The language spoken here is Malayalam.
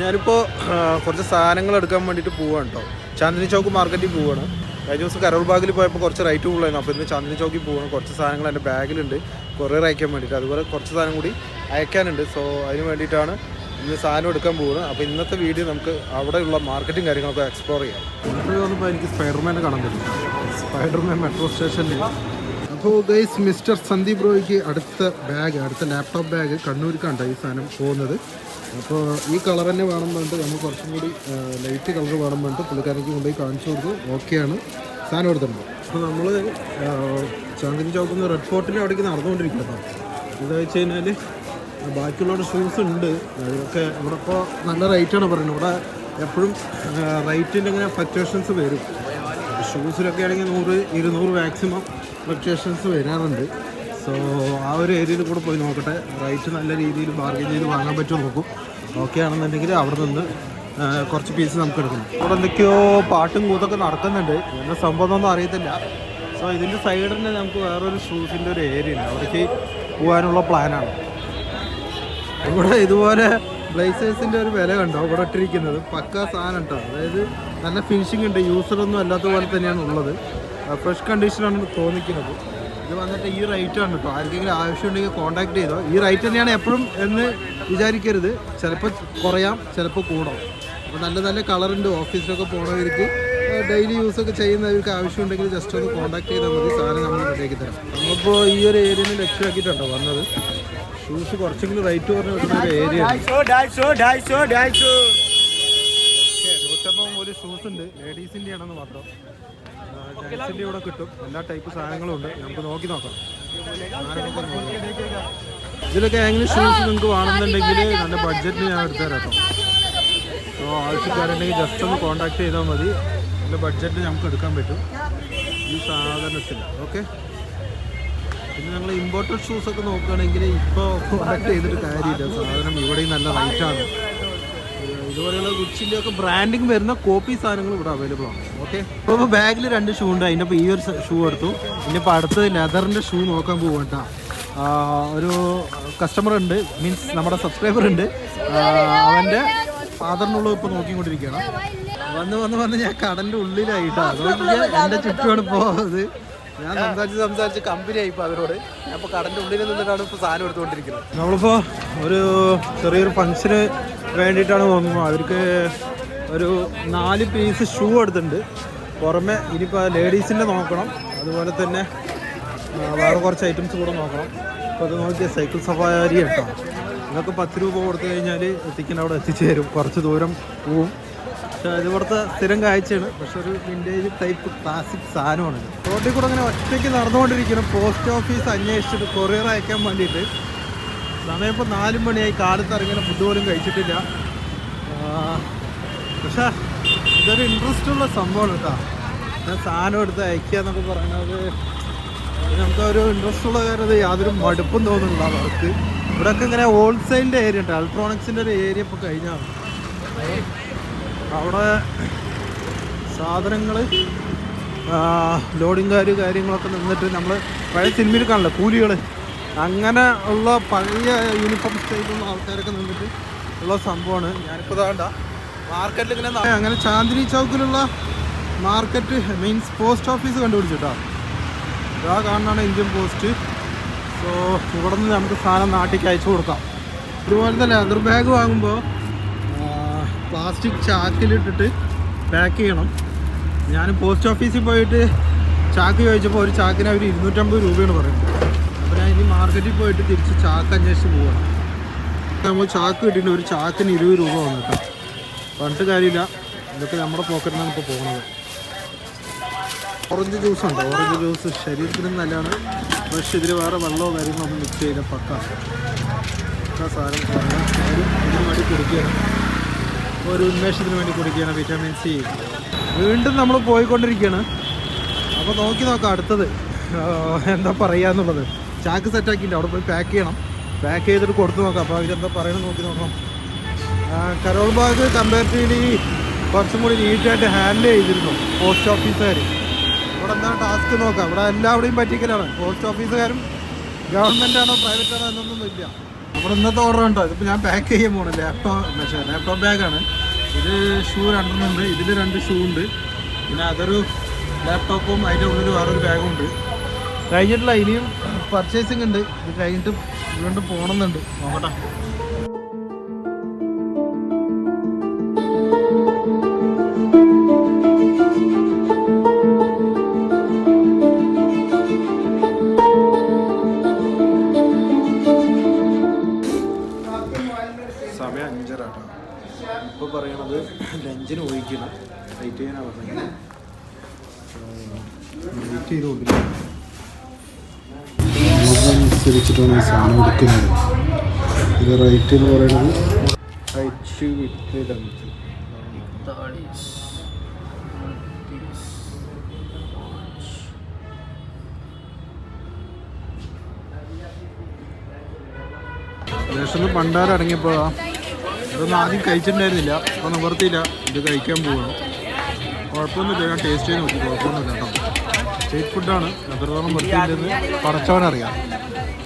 ഞാനിപ്പോൾ കുറച്ച് സാധനങ്ങൾ എടുക്കാൻ വേണ്ടിയിട്ട് പോവാണ് കേട്ടോ ചാന്ദിനി ചൗക്ക് മാർക്കറ്റിൽ പോവാണ്. കഴിഞ്ഞ ദിവസം കരോൾ ബാഗിൽ പോയപ്പോൾ കുറച്ച് റേറ്റ് കൂടുതലായിരുന്നു. അപ്പോൾ ഇന്ന് ചാന്ദിനി ചൗക്കിൽ പോവാണ്. കുറച്ച് സാധനങ്ങൾ എന്റെ ബാഗിലുണ്ട്. കൊറിയർ അയക്കാൻ വേണ്ടിയിട്ട്. അതുപോലെ കുറച്ച് സാധനം കൂടി അയക്കാനുണ്ട്. സോ അതിന് വേണ്ടിയിട്ടാണ് ഇന്ന് സാധനം എടുക്കാൻ പോകുന്നത് അപ്പോൾ ഇന്നത്തെ വീഡിയോ നമുക്ക് അവിടെയുള്ള മാർക്കറ്റും കാര്യങ്ങളൊക്കെ എക്സ്പ്ലോർ ചെയ്യാം. ഇപ്പോൾ എനിക്ക് സ്പൈഡർമാനെ കാണാൻ പറ്റും. സ്പൈഡർമാൻ മെട്രോ സ്റ്റേഷനിൽ അപ്പോൾ ഗൈസ് മിസ്റ്റർ സന്ദീപ് റോയ്ക്ക് അടുത്ത ബാഗ് അടുത്ത ലാപ്ടോപ്പ് ബാഗ് കണ്ണൂർക്കാണ് ഈ സാധനം പോകുന്നത്. അപ്പോൾ ഈ കളർ തന്നെ വേണം പറഞ്ഞിട്ട് നമ്മൾ കുറച്ചും കൂടി ലൈറ്റ് കളർ വേണം പറഞ്ഞിട്ട് പുള്ളിക്കാരേക്ക് കൊണ്ടുപോയി കാണിച്ചു കൊടുത്തു. ഓക്കെയാണ് സാധനം എടുത്തിട്ടുണ്ട്. അപ്പോൾ നമ്മൾ ചാന്ദിനി ചൗക്കിൽ നിന്ന് റെഡ് ഫോർട്ടിന്റെ അവിടേക്ക് നടന്നുകൊണ്ടിരിക്കുന്നത് എന്താ വെച്ച് കഴിഞ്ഞാൽ ബാക്കിയുള്ളവരുടെ ഷൂസ് ഉണ്ട്. അതൊക്കെ ഇവിടെ ഇപ്പോൾ നല്ല റേറ്റാണ് പറയുന്നത്. ഇവിടെ എപ്പോഴും റേറ്റിന്റെ ഇങ്ങനെ ഫ്ലക്ച്വേഷൻസ് വരും. ഷൂസിലൊക്കെ ആണെങ്കിൽ നൂറ് ഇരുന്നൂറ് മാക്സിമം ഫ്ലക്ച്വേഷൻസ് വരാറുണ്ട്. സോ ആ ഒരു ഏരിയയിൽ കൂടെ പോയി നോക്കട്ടെ. റൈറ്റ് നല്ല രീതിയിൽ ബാർഗൈൻ ചെയ്ത് വാങ്ങാൻ പറ്റുമോ നോക്കും. ഓക്കെ ആണെന്നുണ്ടെങ്കിൽ അവിടെ നിന്ന് കുറച്ച് പീസ് നമുക്ക് എടുക്കണം. അവിടെ എന്തൊക്കെയോ പാട്ടും കൂത്തൊക്കെ നടക്കുന്നുണ്ട്. എന്താ സംഭവം ഒന്നും അറിയത്തില്ല. സോ ഇതിന്റെ സൈഡിൽ തന്നെ നമുക്ക് വേറൊരു ഷൂസിന്റെ ഒരു ഏരിയ ഉണ്ട്. അവിടേക്ക് പോകാനുള്ള പ്ലാനാണ് ഇവിടെ ഇതുപോലെ ബ്ലേസേഴ്സിന്റെ ഒരു വില കണ്ടോ? ഇവിടെ ഇട്ടിരിക്കുന്നത്. പക്ക സാധനം കേട്ടോ അതായത് നല്ല ഫിനിഷിംഗ് ഉണ്ട്. യൂസറൊന്നും അല്ലാത്ത പോലെ തന്നെയാണ് ഉള്ളത്. ഫ്രഷ് കണ്ടീഷനാണ് തോന്നിക്കുന്നത്. ഇത് വന്നിട്ട് ഈ റേറ്റ് ആണ് കേട്ടോ ആർക്കെങ്കിലും ആവശ്യമുണ്ടെങ്കിൽ കോൺടാക്ട് ചെയ്തോ. ഈ റേറ്റ് തന്നെയാണ് എപ്പോഴും എന്ന് വിചാരിക്കരുത്. ചിലപ്പോൾ കുറയാം ചിലപ്പോൾ കൂടാം. അപ്പോൾ നല്ല നല്ല കളറുണ്ട് ഓഫീസിലൊക്കെ പോണവർക്ക് ഡെയിലി യൂസ് ഒക്കെ ചെയ്യുന്നവർക്ക് ആവശ്യമുണ്ടെങ്കിൽ ജസ്റ്റ് ഒന്ന് കോൺടാക്ട് ചെയ്താൽ മതി. സാധനം നമ്മൾ റെഡിയാക്കി തരാം. നമ്മളിപ്പോൾ ഈ ഒരു ഏരിയയിൽ ലക്ഷ്യമാക്കിയിട്ടുണ്ടോ വന്നത്. ഷൂസ് കുറച്ചെങ്കിലും റേറ്റ് പറഞ്ഞ് കിട്ടുന്ന ഒരു ഏരിയ നൂറ്റമ്പത് ഒരു ഷൂസ് ഉണ്ട്. ലേഡീസിന്റെ ആണെന്ന് മാത്രം. ജെൻസിന്റെ ഇവിടെ കിട്ടും. എല്ലാ ടൈപ്പ് സാധനങ്ങളും ഉണ്ട്. നമുക്ക് നോക്കി നോക്കാം. ഇതിലൊക്കെ എങ്ങനെ ഷൂസ് നിങ്ങൾക്ക് വേണമെന്നുണ്ടെങ്കിൽ നല്ല ബഡ്ജറ്റിന് ഞാൻ എടുത്തു തരാം കേട്ടോ ആവശ്യക്കാരുണ്ടെങ്കിൽ ജസ്റ്റ് ഒന്ന് കോൺടാക്ട് ചെയ്താൽ മതി. നല്ല ബഡ്ജറ്റിന് നമുക്ക് എടുക്കാൻ പറ്റും. ഈ സാധനത്തിൽ ഓക്കെ പിന്നെ ഞങ്ങൾ ഇമ്പോർട്ടഡ് ഷൂസൊക്കെ നോക്കുകയാണെങ്കിൽ ഇപ്പോൾ കോൺടാക്ട് ചെയ്തിട്ട് കാര്യമില്ല. സാധനം ഇവിടെയും നല്ല റേറ്റാണ് ഇതുപോലെയുള്ള ഗുച്ചിന്റെ ഒക്കെ ബ്രാൻഡിങ് വരുന്ന കോപ്പി സാധനങ്ങൾ ഇവിടെ അവൈലബിൾ ആണ്. ഓക്കെ ഇപ്പോൾ ബാഗിൽ രണ്ട് ഷൂ ഉണ്ട്. അതിന്റെ ഈ ഒരു ഷൂ എടുത്തു. പിന്നെ ഇപ്പോൾ അടുത്ത് ലെതറിന്റെ ഷൂ നോക്കാൻ പോകും ഒരു കസ്റ്റമർ ഉണ്ട്. മീൻസ് നമ്മുടെ സബ്സ്ക്രൈബർ ഉണ്ട്. അവന്റെ ഫാദറിനുള്ള ഇപ്പോൾ നോക്കിക്കൊണ്ടിരിക്കുകയാണ്. വന്ന് വന്ന് വന്ന് ഞാൻ കടന്റെ ഉള്ളിലായിട്ടാണ് എന്റെ ചുറ്റുമാണ് പോകുന്നത് ഞാൻ സംസാരിച്ച് സംസാരിച്ച് കമ്പനി ആയിപ്പോൾ അവരോട്. ഞാൻ ഇപ്പോൾ കടന്റെ ഉള്ളിൽ നിന്നിട്ടാണ് ഇപ്പോൾ സാധനം എടുത്തുകൊണ്ടിരിക്കുന്നത്. നമ്മളിപ്പോൾ ഒരു ചെറിയൊരു ഫംഗ്ഷന് വേണ്ടിയിട്ടാണ് തോന്നുന്നു അവർക്ക് ഒരു നാല് പീസ് ഷൂ എടുത്തിട്ടുണ്ട്. പുറമെ ഇനിയിപ്പോൾ ലേഡീസിന്റെ നോക്കണം. അതുപോലെ തന്നെ വേറെ കുറച്ച് ഐറ്റംസ് കൂടെ നോക്കണം. അപ്പോൾ അത് നോക്കിയാൽ സൈക്കിൾ സഫാരി കേട്ടോ. ഇതൊക്കെ പത്ത് രൂപ കൊടുത്തു കഴിഞ്ഞാൽ എത്തിക്കുന്ന അവിടെ എത്തിച്ചേരും കുറച്ച് ദൂരം പോവും. പക്ഷേ ഇത് ഇവിടുത്തെ സ്ഥിരം കാഴ്ചയാണ്. പക്ഷെ ഒരു വിന്റേജ് ടൈപ്പ് ക്ലാസിക് സാധനമാണ്. റോഡിൽ കൂടെ അങ്ങനെ ഒറ്റയ്ക്ക് നടന്നുകൊണ്ടിരിക്കണം പോസ്റ്റ് ഓഫീസ് അന്വേഷിച്ചിട്ട് കൊറിയർ അയക്കാൻ വേണ്ടിയിട്ട്. സമയം ഇപ്പോൾ നാല് മണിയായി. കാലത്ത് ഇറങ്ങിയ ഫുഡ് പോലും കഴിച്ചിട്ടില്ല. പക്ഷേ ഇതൊരു ഇൻട്രസ്റ്റ് ഉള്ള സംഭവമാണ് കേട്ടോ. ഞാൻ സാധനം എടുത്ത് അയക്കുക എന്നൊക്കെ പറയുന്നത് നമുക്ക് ഒരു ഇൻട്രസ്റ്റ് ഉള്ള കാര്യം അത് യാതൊരു മടുപ്പും തോന്നുന്നില്ല അവർക്ക് ഇവിടെയൊക്കെ ഇങ്ങനെ ഹോൾസെയിലിന്റെ ഏരിയ ഉണ്ട്. ഇലക്ട്രോണിക്സിന്റെ ഒരു ഏരിയ ഇപ്പോൾ കഴിഞ്ഞാണ് അവിടെ സാധനങ്ങൾ ലോഡിങ്കാർ കാര്യങ്ങളൊക്കെ നിന്നിട്ട് നമ്മൾ പഴയ സിനിമയിൽ കാണില്ല കൂലികൾ അങ്ങനെ ഉള്ള പഴയ യൂണിഫോം സ്റ്റൈലുള്ള ആൾക്കാരൊക്കെ നിന്നിട്ട് ഉള്ള സംഭവമാണ്. ഞാനിപ്പോൾ വേണ്ട മാർക്കറ്റിൽ ഇങ്ങനെ അങ്ങനെ ചാന്ദിനി ചൗക്കിലുള്ള മാർക്കറ്റ് മീൻസ് പോസ്റ്റ് ഓഫീസ് കണ്ടുപിടിച്ചിട്ടാ. ഇതാ കാണുന്നതാണ് ഇന്ത്യൻ പോസ്റ്റ് സോ ഇവിടെ നിന്ന് നമുക്ക് സാധനം നാട്ടിലേക്ക് അയച്ചു കൊടുക്കാം. തന്നെ ലെതർ ബാഗ് വാങ്ങുമ്പോൾ പ്ലാസ്റ്റിക് ചാക്കിലിട്ടിട്ട് പാക്ക് ചെയ്യണം. ഞാൻ പോസ്റ്റ് ഓഫീസിൽ പോയിട്ട് ചാക്ക് ചോദിച്ചപ്പോൾ ഒരു ചാക്കിന് അവർ ഇരുന്നൂറ്റമ്പത് രൂപയാണ് പറയുന്നത്. ഇനി മാർക്കറ്റിൽ പോയിട്ട് തിരിച്ച് ചാക്ക് അന്വേഷിച്ച് പോവാണ് നമ്മൾ ചാക്ക് കിട്ടിയിട്ട് ഒരു ചാക്കിന് ഇരുപത് രൂപ വന്നു കേട്ടോ. പറഞ്ഞിട്ട് കാര്യമില്ല. ഇതൊക്കെ നമ്മുടെ പോക്കറ്റിൽ നിന്നാണ് ഇപ്പോൾ പോകുന്നത് ഓറഞ്ച് ജ്യൂസ് ഉണ്ട്? ഓറഞ്ച് ജ്യൂസ് ശരീരത്തിന് നല്ലതാണ്. പക്ഷേ ഇതിൽ വേറെ വെള്ളമോ കാര്യങ്ങളോ ഒന്നും മിക്സ് ചെയ്ത പക്ക. സാധനം വേണ്ടി കുടിക്കുകയാണ്. ഒരു ഉന്മേഷത്തിന് വേണ്ടി കുടിക്കുകയാണ് വിറ്റാമിൻ സി വീണ്ടും നമ്മൾ പോയിക്കൊണ്ടിരിക്കുകയാണ്. അപ്പോൾ നോക്കി നോക്കാം അടുത്തത്. എന്താ പറയുക എന്നുള്ളത് ചാക്ക് സെറ്റാക്കിയിട്ട് അവിടെ പോയി പാക്ക് ചെയ്യണം. പാക്ക് ചെയ്തിട്ട് കൊടുത്തു നോക്കാം. അപ്പോൾ അവരെന്താ പറയണം നോക്കി നോക്കാം കരോൾ ബാഗ് കമ്പാരിറ്റീവ്ലി കുറച്ചും കൂടി നീറ്റായിട്ട് ഹാൻഡിൽ ചെയ്തിരുന്നു പോസ്റ്റ് ഓഫീസുകാർ ഇവിടെ എന്താ ടാസ്ക് നോക്കാം. ഇവിടെ എല്ലാവിടെയും പറ്റിക്കലാണ്. പോസ്റ്റ് ഓഫീസുകാരും ഗവൺമെന്റ് ആണോ പ്രൈവറ്റ് ആണോ എന്നൊന്നും ഇല്ല അപ്പോൾ ഇന്നത്തെ ഓർഡർ ഉണ്ടോ ഇതിപ്പോൾ ഞാൻ പാക്ക് ചെയ്യാൻ പോകണം ലാപ്ടോപ്പ് പക്ഷേ ലാപ്ടോപ്പ് ബാഗാണ് ഇത് ഷൂ രണ്ടെണ്ണം ഉണ്ട് ഇതിൽ രണ്ട് ഷൂ ഉണ്ട്. പിന്നെ അതൊരു ലാപ്ടോപ്പും അതിന്റെ ഉള്ളിൽ വേറൊരു ബാഗും ഉണ്ട്. കഴിഞ്ഞിട്ടില്ല. ഇനിയും പർച്ചേസിങ് ഉണ്ട്. ഇത് കഴിഞ്ഞിട്ട് വീണ്ടും പോകണമെന്നുണ്ട് നോക്കട്ടെ. സമയം അഞ്ചര ഇപ്പോൾ പറയണത് ലഞ്ചിന് പോയിക്കണം വെയിറ്റ് ചെയ്യാനാണ് പറഞ്ഞത്. വെയിറ്റ് ചെയ്ത് അനുസരിച്ചിട്ടാണ് ഈ സാധനം എടുക്കുന്നത്. ഇത് റേറ്റ് എന്ന് പറയുന്നത്. റൈറ്റ് വിത്ത് ലഞ്ച് ദേശത്ത് പണ്ടാരം ഇറങ്ങിയപ്പോഴാ. ഇതൊന്നും ആദ്യം കഴിച്ചിട്ടുണ്ടായിരുന്നില്ല. അപ്പോൾ നിവർത്തിയില്ല. ഇത് കഴിക്കാൻ പോകണം കുഴപ്പമൊന്നുമില്ല. ഞാൻ ടേസ്റ്റ് ചെയ്ത് നോക്കി. കുഴപ്പമൊന്നുമില്ല കേട്ടോ. സ്ട്രീറ്റ് ഫുഡാണ് എത്രത്തോളം വൃത്തിയില്ലെന്ന് പടച്ചവനറിയാം.